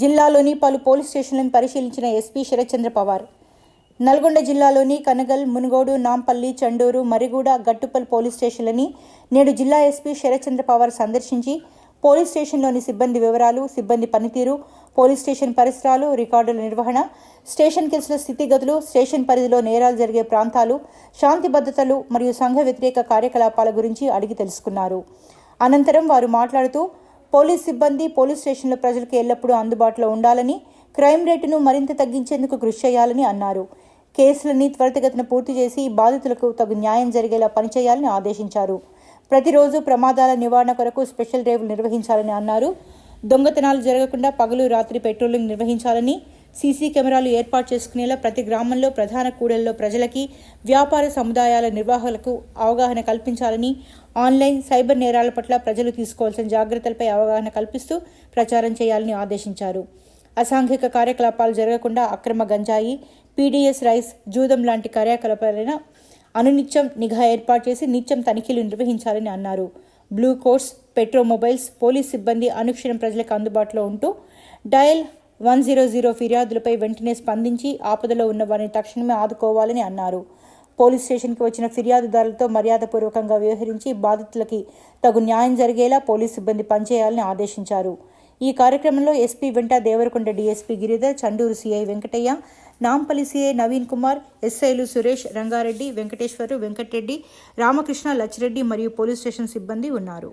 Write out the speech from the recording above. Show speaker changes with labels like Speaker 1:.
Speaker 1: జిల్లాలోని పలు పోలీస్ స్టేషన్లను పరిశీలించిన ఎస్పీ శరత్చంద్ర పవార్. నల్గొండ జిల్లాలోని కనగల్ మునుగోడు నాంపల్లి చండూరు మరిగూడ గట్టుపల్ పోలీస్ స్టేషన్లని నేడు జిల్లా ఎస్పీ శరత్చంద్ర పవార్ సందర్శించి పోలీస్ స్టేషన్లోని సిబ్బంది వివరాలు సిబ్బంది పనితీరు పోలీస్ స్టేషన్ పరిసరాలు రికార్డుల నిర్వహణ స్టేషన్ కేసుల స్థితిగతులు స్టేషన్ పరిధిలో నేరాలు జరిగే ప్రాంతాలు శాంతి భద్రతలు మరియు సంఘ వ్యతిరేక కార్యకలాపాల గురించి అడిగి తెలుసుకున్నారు. అనంతరం వారు మాట్లాడుతూ పోలీస్ సిబ్బంది పోలీస్ స్టేషన్లో ప్రజలకు ఎల్లప్పుడూ అందుబాటులో ఉండాలని క్రైమ్ రేటును మరింత తగ్గించేందుకు కృషి చేయాలని అన్నారు. కేసులని త్వరితగతిన పూర్తి చేసి బాధితులకు తగు న్యాయం జరిగేలా పనిచేయాలని ఆదేశించారు. ప్రతిరోజు ప్రమాదాల నివారణ కొరకు స్పెషల్ డ్రైవ్లు నిర్వహించాలని అన్నారు. దొంగతనాలు జరగకుండా పగలు రాత్రి పెట్రోలింగ్ నిర్వహించాలని సీసీ కెమెరాలు ఏర్పాటు చేసుకునేలా ప్రతి గ్రామంలో ప్రధాన కూడల్లో ప్రజలకి వ్యాపార సముదాయాల నిర్వాహకులకు అవగాహన కల్పించాలని ఆన్లైన్ సైబర్ నేరాల పట్ల ప్రజలు తీసుకోవాల్సిన జాగ్రత్తలపై అవగాహన కల్పిస్తూ ప్రచారం చేయాలని ఆదేశించారు. అసాంఘిక కార్యకలాపాలు జరగకుండా అక్రమ గంజాయి పీడీఎస్ రైస్ జూదం లాంటి కార్యకలాపాలైన అనునిత్యం నిఘా ఏర్పాటు చేసి నిత్యం తనిఖీలు నిర్వహించాలని అన్నారు. బ్లూ కోర్స్ పెట్రోమొబైల్స్ పోలీస్ సిబ్బంది అనుక్షణం ప్రజలకు అందుబాటులో ఉంటూ డయల్ వన్ జీరో జీరో ఫిర్యాదులపై వెంటనే స్పందించి ఆపదలో ఉన్న వారిని తక్షణమే ఆదుకోవాలని అన్నారు. పోలీస్ స్టేషన్కి వచ్చిన ఫిర్యాదుదారులతో మర్యాదపూర్వకంగా వ్యవహరించి బాధితులకి తగు న్యాయం జరిగేలా పోలీస్ సిబ్బంది పనిచేయాలని ఆదేశించారు. ఈ కార్యక్రమంలో ఎస్పీ వెంట Devarakonda DSP Giridhar Chandur CI Venkataiah Nampally CI Naveen Kumar ఎస్ఐలు సురేష్ రంగారెడ్డి వెంకటేశ్వరు వెంకటరెడ్డి రామకృష్ణ లచ్చిరెడ్డి మరియు పోలీస్ స్టేషన్ సిబ్బంది ఉన్నారు.